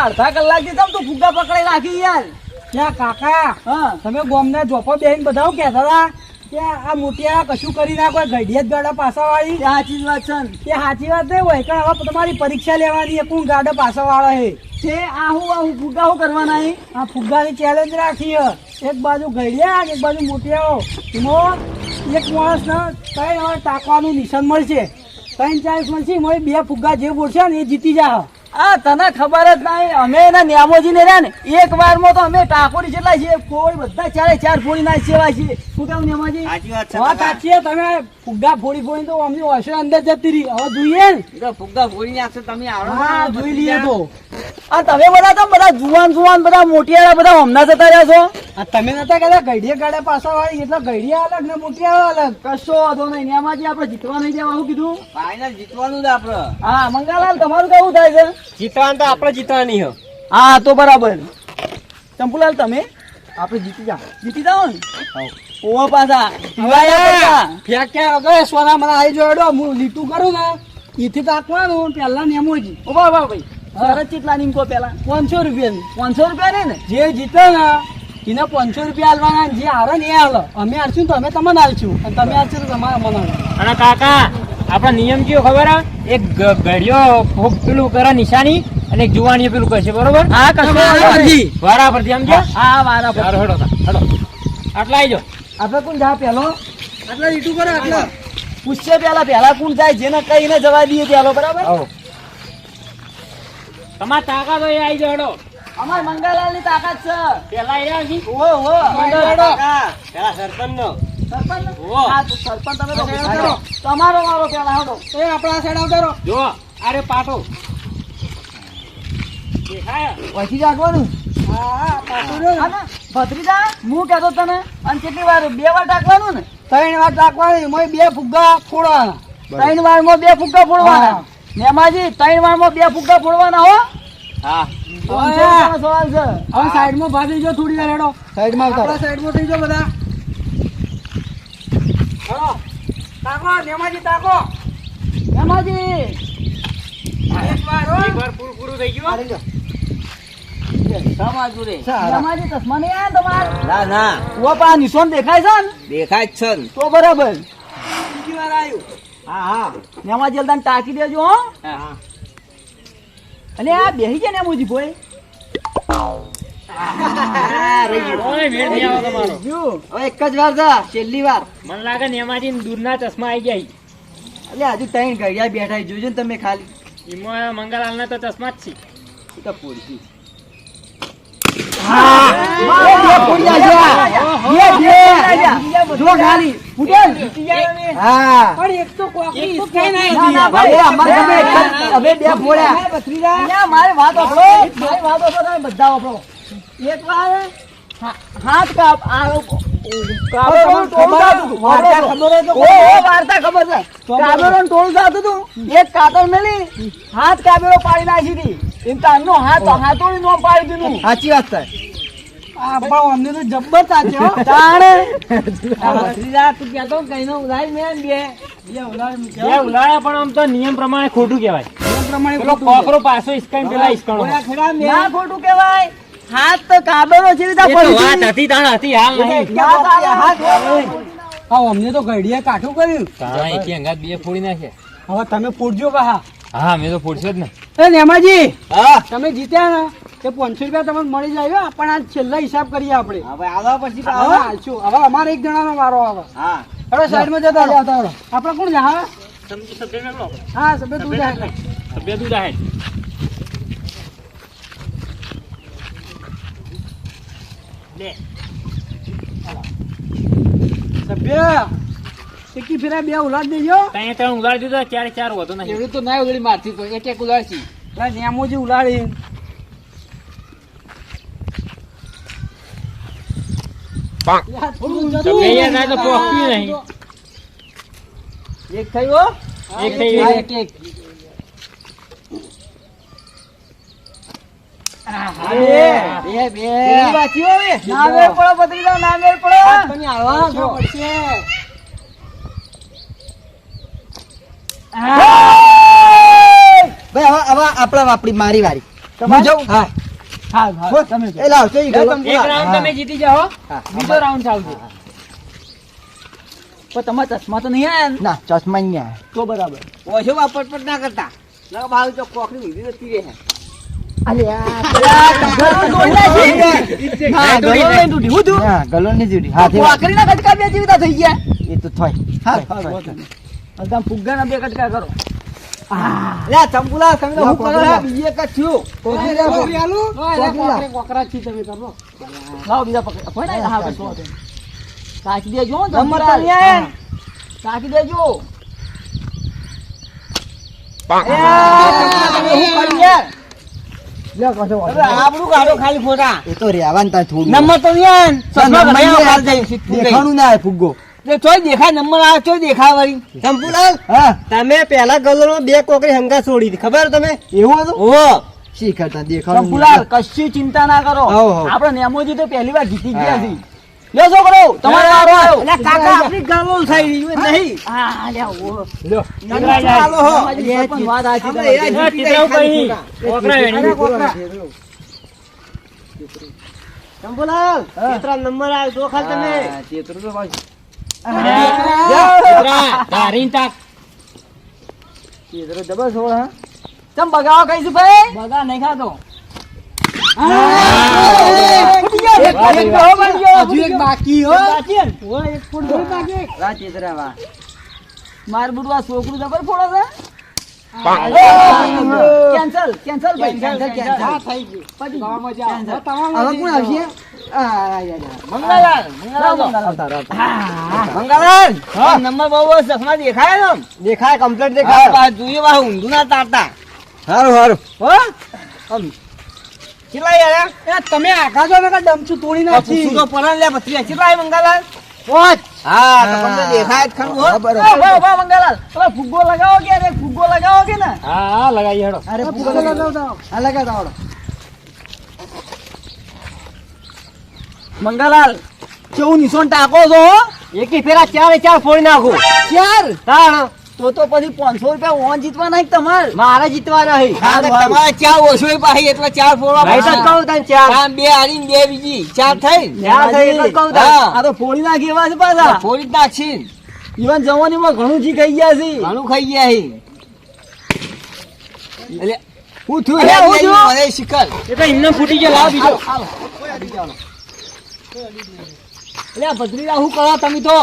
આ અડધા કલાકથી તમ તું ફુગ્ગા પકડી રાખી યાર. ત્યાં કાકા હા. તમે ગોમના જોપો બેહીને બધા કહેતા હતા કે આ મોટિયા કશું કરી નાખો જ ગાડા પાસા વાળી સાચી વાત છે. તે સાચી વાત નહીં હોય કારણ હવે તમારી પરીક્ષા લેવાની કોણ ગાડા પાસા વાળા છે તે આ હું આ હું ફુગ્ગા હું કરવાના? આ ફુગ્ગાની ચેલેન્જ રાખી એક બાજુ ગઢિયા એક બાજુ મોટિયાઓ એમાં એક માણસને કઈ હવે ટાંકવાનું નિશાન મળશે. ત્રણ ચાન્સ મળશે એમાં બે ફુગ્ગા જે બોલશે ને એ જીતી જા આ તને ખબર જ નહીં અમે એના ન્યામોજી ને રહ્યા ને એક વારમાં તો અમે ટાકોરી જેટલા છીએ કોઈ બધા ચારે ચાર ફોડી ના સેવા છીએ. શું કહું ન્યામોજી વાત છે સાચી તમે ફુગ્ગા ફોડી ફોડી તો અમને હશે અંદર જતી રહી. હવે જોઈએ ને. ફુગ્ગા ફોડી નાખશે તમે આવો હા જોઈ લઈએ તો. આ તમે બધા તો બધા જુવાન જુવાન બધા મોટિયાળા બધા હમણાં જતા રહ્યા છો? આ તમે નતા કહેતા ગઢીએ ગાડે પાછા વાળી એટલે ગઢીએ અલગ ને મોટિયા અલગ. કશો વાંધો નહીં ન્યામાજી આપણે જીતવા નહીં જવાનું કીધું? ફાઇનલ જીતવાનું જ આપડે હા મંગાલાલ તમારું કેવું થાય છે? જીતવાનું તો આપણે જીતવાની હો. હા તો બરાબર. ચંપુલાલ તમે? આપણે જીતી જા જીતી જાઓ ને? ઓવા પાછા. ફેંક્યા વગર સોના મને આવી જોડો હું લીટું કરું ને એથી તાકવાનું પહેલા નેમોજી ઊભા ઊભા ભાઈ. સરસ કેટલા ની કહો પેલા પાંચસો રૂપિયાની પાંચસો રૂપિયા ને? જે જીતે ને એને પાંચસો રૂપિયા આલવાના જે હારે ને એ હાલ. અમે હાલશું તો અમે તમને હાલશું. અને તમે હાલશો તો તમારે મને અને કાકા આપણા નિયમ કયો ખબર આ? એક ગ- ઘડિયો પેલું કરે નિશાની અને એક જુવાનીએ પેલું કરશે બરોબર? હા કશું. વારા પરથી સમજ્યો? હા વારા પર. હડો હેડો. આટલા આવી જાઓ. આપણે કોણ જા પહેલો આટલા લીટું કરે આટલા. પૂછશે પેલા પેલા કોણ જાય જેને કહીને જવા દઈએ પેલો બરાબર? આવો. તમારે તાકાત હોય આવી જાઓ, હડો. અમાર મંગલાલની તાકાત છે. પેલા આવી રહ્યા છીએ. ઓહો ઓહો મંગાલાલ. પેલા સરપંચ નો સરપંચ તમે તો તમારો વારો પેલા હાલો એ આપણા સાઈડ આવતા રહો અરે પાટો પછી રાખવાનું હા હા પાછું રહ્યો. ને. હા ને? ભત્રીજા હું કહેતો તને અને કેટલી વાર બે વાર ટાકવાનું ને? ત્રણ વાર ટાકવાની એમાં બે ફુગ્ગા ફોડવાના. ત્રણ વારમાં બે ફુગ્ગા ફોડવાના. મેમાજી ત્રણ વારમાં બે ફુગ્ગા ફોડવાના હો. હા. સવાલ છે? હવે સાઈડમાં ભાગી જો થોડી વાર હેડો. સાઈડમાં સાઈડમાં થઈ જાઓ બધા. હેડો તાકો નેમાજી તાકો. નેમાજી. એક વાર હો. એક વાર પૂરું પૂરું થઈ ગયું. હો. સમાજુ રે સારા. નેમાજી ચશ્મા નહીં આવ્યા ના ના ઓ પા નિશાન દેખાય છે ને? દેખાય જ તો બરાબર. બીજી વાર આવ્યું હા હા. નેમાજી જલ્દી ટાંકી દેજો હો. હા અને આ બેહી ને નેમુજી ભાઈ. એક જ વાર છે છેલ્લી વાર. મને લાગે ને દૂરના ચશ્મા આવી ગયા એટલે હજુ ત્રણ ઘડિયા બેઠા જોજો ને તમે ખાલી. એમાં મંગલાલના તો ચશ્મા જ છે. તો પૂરતી બધા. એક વાર હાથ કાપ. આ હાથ કાબેરો પાડી નાખી હતી. તારનો હાથ હાથોડી નો પાડી દીધું. સાચી વાત થાય અમને તો જબ્બર. ઉલાળ્યા પણ આમ તો નિયમ પ્રમાણે ખોટું કેવાય પાછો ખોટું છે. હાથ તો કાબરો છે તો પડી વાત હતી. તાણ હતી હાલ નહીં. હા અમને તો ઘડીએ કાઠું કર્યું. તાણા એકી અંગાત બે ફોડી નાખે. હવે તમે ફોડજો પાહા. હા મેં તો ફોડશે જ ને. એ નેમાજી હા. તમે જીત્યા ને તે પાંચસો રૂપિયા તમને મળી જાય પણ આ છેલ્લા હિસાબ કરીએ આપણે. હવે આવા પછી હાલશું. હવે અમારે એક જણાનો વારો આવે. હા. હવે સાઈડમાં જતા રહો. આપણે કોણ જા હા સભ્ય હા સભ્ય તું જા સભ્ય તું જાહેર લે સભ્ય એકી ફેરા બે ઉલાદ દેજો. ત્યાં ત્રણ ઉલાડી દીધો? ચારે ચાર વધુ નહીં. એવડું તો ના ઉલાડી મારતી તો એક એક ઉલાડશી. ઉલાડી. તો પહોંચ્યું નહીં. એક થયો એક થઈ એક એક. બે બે બે. બાકી હોય ના પડો ભત્રીજા ના મેળ પડો. તમે આવા છો પડશે. ભાઈ હવે હવે આપણા આપણી મારી વારી. તમારે જાઉં? હા. હા હા તમે એ લાવ તો ઈ ગલો. એક રાઉન્ડ તમે જીતી જાઓ. બીજો રાઉન્ડ ચાલશે. પણ તમારા ચશ્મા તો નહીં આયા ના? ચશ્મા નહીં આયા. તો બરાબર. ઓછો વાપર પણ ના કરતા. ના ભાવ તો કોકરી ઊંધી જતી રહે કાકી દેજો. કાકી દેજો. હવે કાઢો ખાલી ફોટા એ તો રહેવાનું તાર થોડું. નંબર તો નહીં આયા ને. તાર ચશ્મા નંબર ઘણા નહીં વાર આવે. જાય દેખાણું ના ફુગ્ગો. દેખાય નંબર આવે ચોય દેખાય વળી. ચંપુલાલ હા. તમે પેલા ગલોમાં બે કોકરી હંગા છોડી હતી ખબર તમે? એવું હતું? ઓ દેખાણું કશી ચિંતા ના કરો. આપણે નેમોજી તો પહેલી વાર જીતી ગયા છે લ્યો છોકરો તમારે વારો આવ્યો એટલે કાકા આપણી ગાલો થઈ રહી હોય નહીં. હા લ્યો લ્યો. ચાલો હો. પણ વાત આ છે જીતી ચિતરાવ કઈ ખાલી કોકરા. ચંપુલાલ કેટલા નંબર આવ્યો તો ખાલ તમે. હા, તો ભાઈ. ચિતરા, ધારીને તાક. ચેતરું જબર છોડ, હા. ચમ બગાવો કઈશું ભાઈ? બગા નહીં ખાતો. હજુ એક બાકી હો. ફૂટ બાકી. ચેતરા. માર બુડવા છોકરું જબર ફોડો છે કેન્સલ કેન્સલ ભાઈ કેન્સલ કેન્સલ હા, થઈ ગયું. પછી ગાવામાં જાઓ. કેન્સલ. હવે તમામ હવે નથી. કોણ આવશે? આ, આ, આ, આ. મંગળલાલ મંગળલાલ મંગાલાલ, આ નંબર બહુ બહુ ચશ્મા દેખાય? દેખાય કમ્પ્લીટ દેખાય જોઈએ ઊંધું ના તારતા. સારું સારું હો? કેટલા યાર? એ તમે આકાશો ડમચું તોડી નાખી. તો પરાણ લે, પછી કેટલા મંગાલાલ? મંગાલાલ? હા, તો તમને દેખાય જ ખરું, હો? ઊભા, ઊભા, ઊભા, મંગળલાલ ફુગ્ગો લગાવો કે અરે ફુગ્ગો લગાવો કે ને? હા હા લગાવી હેડો. અરે, આ ફૂગો ફૂગો લગાવો. મંગળલાલ કેવું નિશોન ટાકો છો હો? એકી ફેરા ચારે ચાર ફોડી નાખો. ચાર? તાણ તો તો પછી પાંચસો રૂપિયા ઓન જીતવા નહીં તમારે? મારે જીતવા નહીં તમારે ચાર ઓછો પાહી એટલે ચાર ફોડવા પડશે. કહું તને ચાર. બે હારી બે બીજી. ચાર થઈ ચાર થઈ એટલે કહું. આ તો ફોડી નાખી એવા છે પાછા. ફોડી જ નાખશી ને. ઈવન જવાનીમાં ઘણું જી ખાઈ ગયા છે. ઘણું ખાઈ ગયા છે. એટલે હું થયું? અરે, હું થયું? મને શીખર. એ તો એમને ફૂટી ગયા લાવ બીજો. એટલે ભત્રીજા શું કરો તમે તો?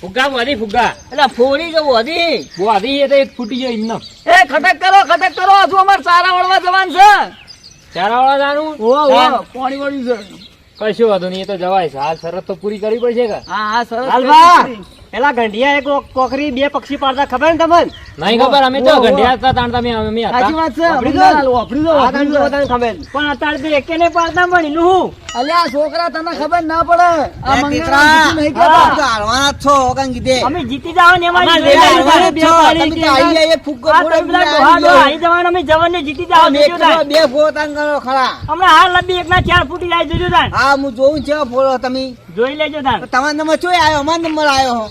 ફુગ્ગા વધી ફુગ્ગા. એટલે ફોડી કે વધી વધી એ તો એક ફૂટી જાય એમને. એ ખટક કરો ખટક કરો. હજુ અમારે સારા વળવા જવાનું છે. સારા વાળા જવાનું ઓ પાણી વળ્યું છે. કશું વાંધો નહીં એ તો જવાય છે. હાલ શરત તો પૂરી કરવી પડશે કે? હા હા સરસ હાલવા પેલા ગંઢિયા એક કોકરી બે પક્ષી પાડતા ખબર ને તમને? નહીં ખબર અમે તો ગંઢિયા હતા તાણ તમે અમે સાચી વાત છે આપડી દો. આપડી દો, ખબર. પણ અત્યારે તો એકે ને પાડતા પણ એનું હું. અલ્યા આ છોકરા તને ખબર ના પડે. આ બીજું નહીં કે જ છો, ઓકાને કીધે. અમે જીતી જાવ ને એમાં. તમે તો આઈ ગયા, એક બીજા ડોહા આઈ જવાના અમે જવાન ને જીતી જાવ એક બે ફોટા કરો ખરા. હમણાં હાલ લબી એક ના ચાર ફૂટી જાય જોજો હા હું જોઉં છે ફોડો તમે. જોઈ લેજો તાર. તમારો નંબર ચોય આવ્યો અમારો નંબર આવ્યો હો.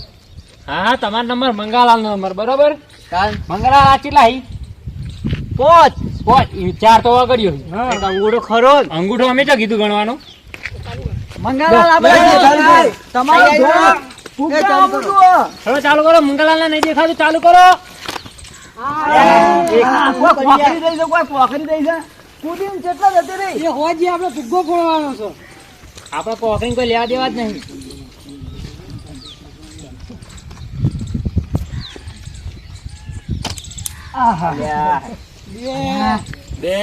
હા હા તમારો નંબર મંગાલાલ નો નંબર બરોબર? મંગાલાલ આ કેટલા હી? પોચ. પોચ. ચાર તો વગડ્યો અંગૂઠો ખરો. અંગૂઠો અમે તો કીધું ગણવાનું? મંગાલાલ. તમારું. હવે ચાલુ કરો. મંગલાલ નહીં દેખાતું. ચાલુ કરો. આ કોઈ દઈ છે કોઈ પોખરી દઈ છે. કૂદીને કેટલા જતી રહી? એ હોજી આપણે ફુગ્ગો ફોડવાનો છે. આપડે કોકરી કોઈ લેવા દેવા જ નહીં. બે.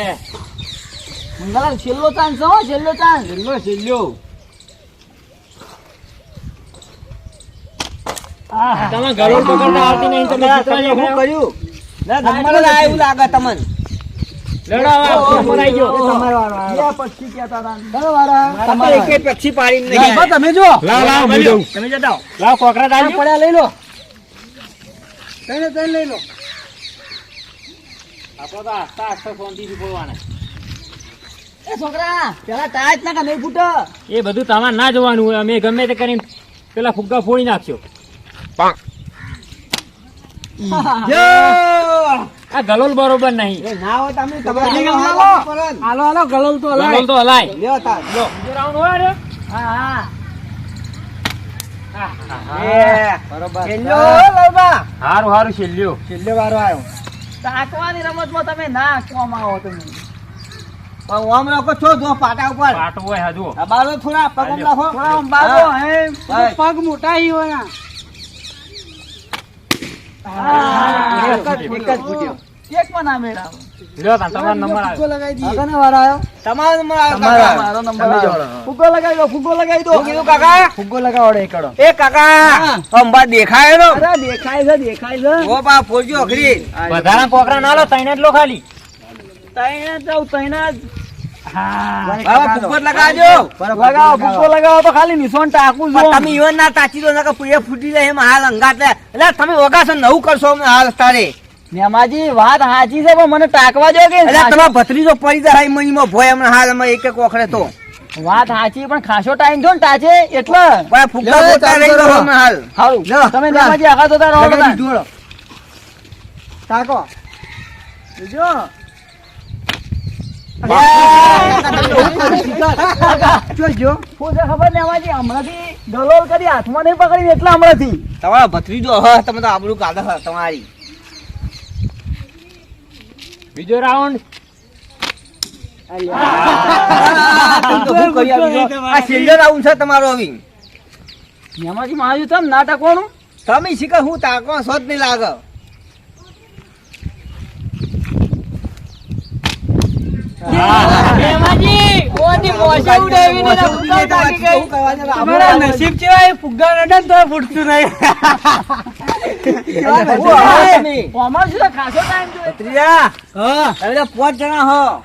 મંગળલાલ છેલ્લો ચાન્સ હો છેલ્લો ચાન્સ છેલ્લો છેલ્લો. તમે ગરોડ પકડતા આવતી નહીં તમે શું કર્યું? ના જ એવું લાગે તમને. એ છોકરા પેલા ટાયર ના નહીં ફૂટો. એ બધું તમારે ના જોવાનું હોય. અમે ગમે તે કરીને પેલા ફુગ્ગા ફોડી નાખશો આ ગલોલ બરોબર નહીં. ના હોય તમે તમે ગલોલ હાલ. હાલો તો હલાય. ગલોલ તો હલાય. લ્યો તાર. બીજો રાઉન્ડ હોય ને હા હા. એ, બરોબર. છેલ્લો લાવવા. હારું હારું છેલ્લ્યો. છેલ્લો વારો આવ્યો. તાકવાની રમતમાં તમે ના કોમ આવો તમે. પણ ઓમ રાખો છો જો પાટા ઉપર. પાટો હોય હજુ. આ બાજુ થોડા પગ ઓમ રાખો. થોડા હે. પગ મોટા ઈ હોય પણ ના મેળાવો લ્યો તાન તમારો નંબર ફુગ્ગો આવ્યો. લગાવી દઈએ. નંબર આવ્યો? તમારો નંબર આવ્યો કાકા. મારો નંબર આવ્યો. ફુગ્ગો લગાવી દો ફુગ્ગો લગાવી દો. કીધું કાકા? ફુગ્ગો લગાવડે એકડો. એ કાકા અંબા દેખાય નો? અરે દેખાય છે દેખાય છે. ઓ બા ફોડજો અઘરી. વધારા કોકરા ના લો તૈને જ લો ખાલી. તૈને તો ખાલી નિશાન ટાકું તમે ઈવન દો નકર પૂરે ફૂટી જાય એમ હાલ અંગાત લે. એટલે તમે ઓગાસો નવું કરશો અમને હાલ તારે નેમાજી વાત સાચી છે પણ મને ટાકવા દો કે એટલે તમારો ભત્રીજો પડી જાય મનીમાં ભોય હમણાં હાલ અમે એક એક ઓખરે તો. વાત સાચી પણ ખાસો ટાઈમ થયો ને ટાચે એટલે ભાઈ ફૂગા લે, રહી ગયો હમણાં હાલ. હારું લો, તમે ચાલ. નેમાજી આગળ તો તારો લગાવી દીધું. ટાકો. બીજો જોજો. શું છે ખબર નેમાજી? હમણાંથી ગલોલ કરી હાથમાં નહીં પકડી એટલે હમણાંથી. તમારો ભત્રીજો હ તમે તો આબરૂ કાઢો તમારી. બીજો રાઉન્ડ. તમારો હવે. નેમાજી મારું તમ ના ટાકવાનું? તમે શીખર હું તાકો છો જ નહીં લાગે. ઓની મોસે ઉડાવીને ફુગ્ગા ગઈ. તમારા નસીબ છે એ ફુગ્ગા રડે તો ફૂટતું નહીં. અમાર શું ખાસો ટાઈમ જોઈએ ભત્રીજા હા. તમે તો પાંચ જણા હો.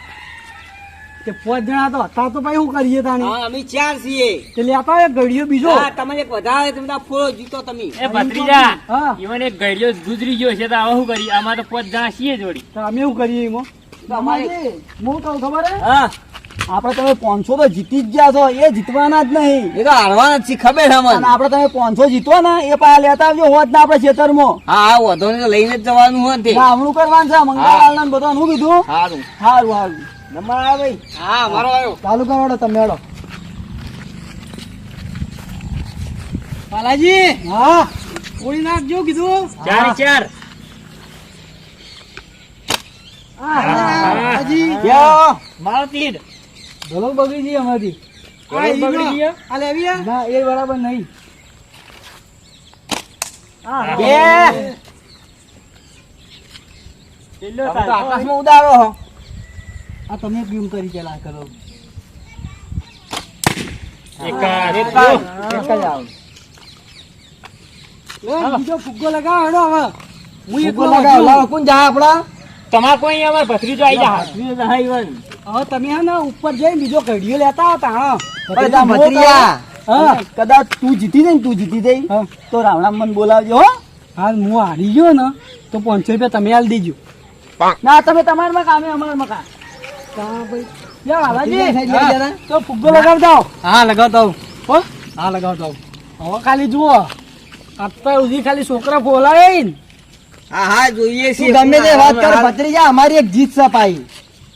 તે પાંચ જણા તો હતા તો ભાઈ શું કરીએ તાણી? હા અમે ચાર છીએ. તે લેતા આવે ઘડીયો બીજો. હા, તમે એક વધારે તમે તો જીતો તમે. એ ભત્રીજા હા. ઈવન એક ગઈડ્યો ગુજરી ગયો છે તો હવે શું કરી આમાં તો પાંચ જણા છીએ જોડી. તો અમે શું કરીએ એમાં? નેમાજી, હું કહું ખબર હે? હા. આપણે તમે પાંચસો તો જીતી જ ગયા છો એ જીતવાના જ નહીં. એ તો હારવાના જ છે ખબર છે અને આપણે તમે પાંચસો જીતો ને એ પાયા લેતા આવજો હોત ને આપણે ખેતરમાં. હા હા વધો ને લઈને જ જવાનું હોય તે. હમણું કરવાનું છે મંગળવાળ ને બધું હું કીધું? સારું સારું સારું નંબર આવ્યો ભાઈ? હા મારો આવ્યો. ચાલુ કરો તમે હેડો. બાલાજી હા? કોળી નાખજો કીધું. ચાર ચાર. મારો તીર ધોલો બગડી જઈએ અમારી. બગડી ગયો? આ લેવી ના એ બરાબર નહીં. હા. આકાશમાં ઉડાડો હો. આ તમે કેમ કરી પેલા કરો. એક જ. એક જ. એક જ આવો. લે, બીજો ફુગ્ગો લગાવો હવે. હું એકલો ફુગ્ગો લગાવો, કોણ જા આપડા તમારે કોઈ અમારે ભત્રીજો આવી જા હવે તમે હે ને ઉપર જઈને બીજો ઘડીયો લેતા આવો તાણો. હા. કદાચ તું જીતી જઈ તું જીતી જઈ તો રાવણા મને બોલાવજો હો. હું હારી ગયો ને તો પાંચસો રૂપિયા તમે હાલ દેજો. ના તમે તમારા માં કામે અમારા માં કામ. તા ભાઈ. યા હાલાજી ભત્રીજા સાઈડ લઈ જરા. તો ફુગ્ગો લગાવી દો હા લગાવતો આવું. હો? હા લગાવ દો હવે ખાલી જુઓ. અત્યાર સુધી ખાલી છોકરા બોલાવે હા હા જોઈએ છીએ. ગમે તે વાત કર ભત્રીજા અમારી એક જીત છે પાઈ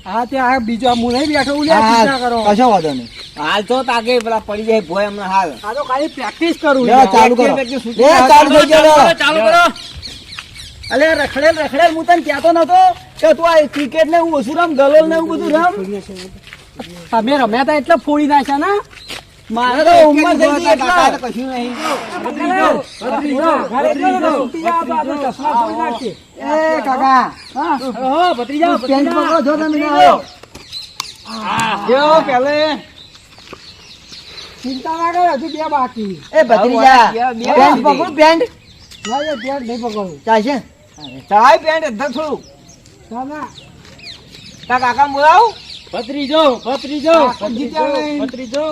હા ત્યાં આ બીજો આ હું બેઠો હું ચિંતા કરો. કશો વાંધો નહીં. હાલ તો તાકે પેલા પડી જાય ભોય હમણાં હાલ. આ તો ખાલી પ્રેક્ટિસ કરું લે, ચાલુ કરો. લે, ચાલુ થઈ ચાલુ કરો અલે રખડેલ રખડેલ હું તને કહેતો નતો કે તું આ ક્રિકેટ ને હું ઓછું રમ ગલોલ ને એવું બધું રમ. તમે રમ્યા હતા એટલે ફોડી નાખ્યા ના. મારે તો ઉંમર થઈ ગઈ એટલે. કાકા તો કશું નહીં. એ કાકા હા ભત્રીજા પેન્ટ પકડો જો તમે આવો જો પેલે ચિંતા ના કરે હજુ બે બાકી એ ભત્રીજા પેન્ટ પકડું પેન્ટ? ના એ પેટ નહીં પકડું ચાલશે ચડાય પેન્ટ અધર થોડું ના કાકા બોલાવું ભત્રીજો ભત્રીજો ભત્રીજો.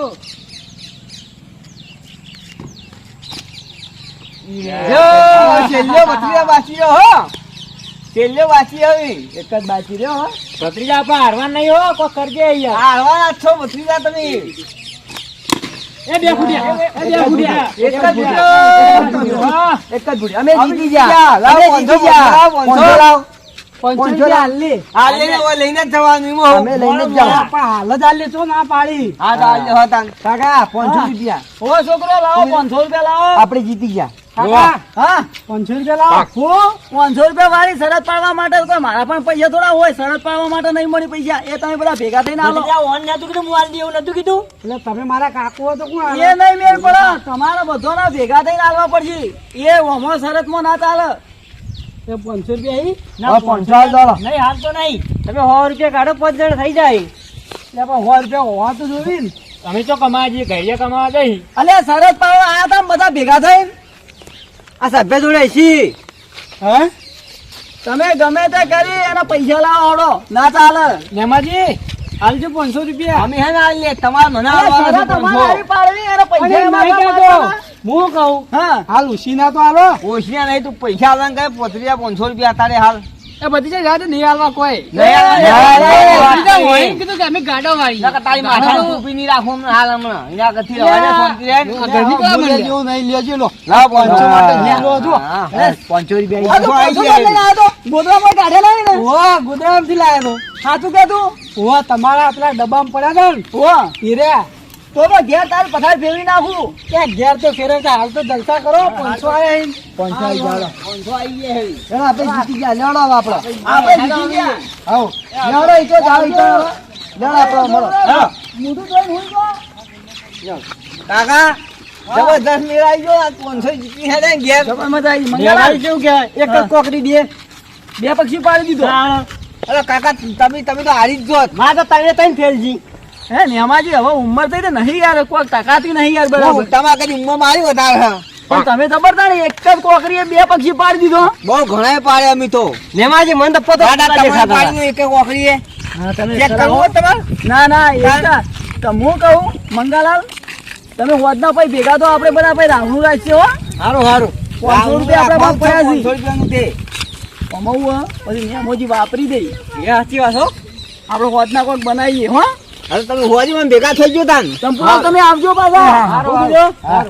છેલ્લો બત્રીજા બાકી રહ્યો હો. છેલ્લો બાકી હવે એક જ બાકી રહ્યો હો. ભત્રીજા આપણે હારવા નહીં હો. કોઈ કરજે અહીંયા. હારવાના છો બત્રીજા તમે. એ બે ફૂટ્યા. એ બે ફૂટ્યા. એક જ ફૂટ્યો. એક જ ભૂડી. અમે અમે જીતી ગયા. લાવો, અમે પાંચસો જીતી ગયા. લાવો, પાંચસો. પાંચસો લાવો. પાંચસો પાંચસો રૂપિયા હાલ લે. આ લઈને હવે લઈને જ જવાનું અમે લઈને જ પણ હાલ જ હાલ લે, ના પાડી હા તો હાલ કાકા પાંચસો રૂપિયા ઓ છોકરો લાવો પાંચસો રૂપિયા લાવો. આપણે જીતી ગયા. પાંચસો રૂપિયા લાવો. પાંચસો રૂપિયા વાળી શરત પાડવા માટે કોઈ મારા પણ પૈસા થોડા હોય. શરત પાડવા માટે નહીં મળી પૈસા. એ તમે બધા ભેગા થઈને આલો એટલે તમે મારા કાકો તો કોણ એ નહીં મેળ પડે. તમારે બધાના ભેગા થઈને આલવા પડશે. એ ઓમો શરતમાં ના ચાલે. એ પાંચસો રૂપિયા નહીં હાલ તો નહીં. તમે સો રૂપિયા કાઢો પાંચ જણ થઈ જાય. એટલે પણ સો રૂપિયા હોવા તો જોવી અમે તો કમાવા જઈએ ઘરે કમાવા જઈ અલે શરત પાડવા આયા તા બધા ભેગા થઈને? આ સભ્ય જોડે છી હે? તમે ગમે તે કરી એના પૈસા લાવો આવડો. ના ચાલે. નેમાજી હાલજો પાંચસો રૂપિયા. અમે હે ના લે તમારે મને. હારી પાડવી એના પૈસા ના. હું કહું હા. હાલ ઉશી ના તો હાલો. ઓછિયા નહીં તું પૈસા આવવાનું કઈ પોતરીયા પાંચસો રૂપિયા તારે હાલ. એ બધી છે જાતે નહીં હાલવા કોઈ. નહીં હાલ, નહીં હાલ. કીધું કે અમે ગાડો વાળી તારી માથાને ટોપી નહીં રાખું હાલ હમણાં. એના કરતી શાંતિ રહે. ગરમી કરવા માંડ્યા. જેવું નહીં લેજો લો. લાવ પાંચસો માટે લો જો. હા, હા, પાંચસો રૂપિયા આ તો પાંચસો પાંચસો આવી લઈને જાય. આવ્યો તો. ગોદડામાં કાઢેલા ને. ઓવા ગોદામથી લાવ્યો સાચું કે તું? તો તમારા પેલા ડબ્બામાં પડ્યા હતા ને? ઓ હીરે. તો તો ઘેર તાર પથાર ફેરવી નાખું. ત્યાં ઘેર તો ફેરવતા હાલ તો જલસા કરો પાંચસો આયા. પાંચસો આવી ગયા પાંચસો આવી ગયા. આપણે જીતી ગયા લેવડો આપણે. આપણે જીતી ગયા. આવો લેવડો તો જાવ ઈચો લેવડો આપણો મળો. હા. મોઢું તો હું ગયો કાકા જબરદસ્ત મેળાઈ ગયો. આ પાંચસો જીતી હે ઘેર. જબર મજા આવી મંગળાઈ મંગળા કેવું કહેવાય? એક. કોકરી બે. બે પક્ષી પાડી દીધો. અરે કાકા તમે તમે તો હારી જ જોત મા તો ત્રણે ત્રણ ફેલજી હે નેમાજી હવે ઉંમર થઈ તો નહીં યાર કોઈ ટકાતી નહીં યાર બરાબર. તમારા કદી ઉંમર મારી વધારે હે. પણ તમે જબરદાર ને એક જ કોકરીએ બે પક્ષી પાડી દીધો. બહુ ઘણા પાડે અમે તો. નેમાજી મને તો પોતે પાડ્યું એક એક તમારે ના ના એકતા તો હું કહું મંગાલાલ તમે હોદના પછી ભેગા તો આપણે બધા પછી રાહુલ રાખશે હો. સારું સારું પાંચસો રૂપિયા આપણે બાપ પડ્યા છે રૂપિયાનું તે કમાવું હો પછી મેમોજી વાપરી દઈ એ સાચી વાત હો. આપણે હોદના કોઈક બનાવીએ હો. હવે તમે હોવાજી ભેગા થઈ ગયો તાન. તમે આવજો પાછા.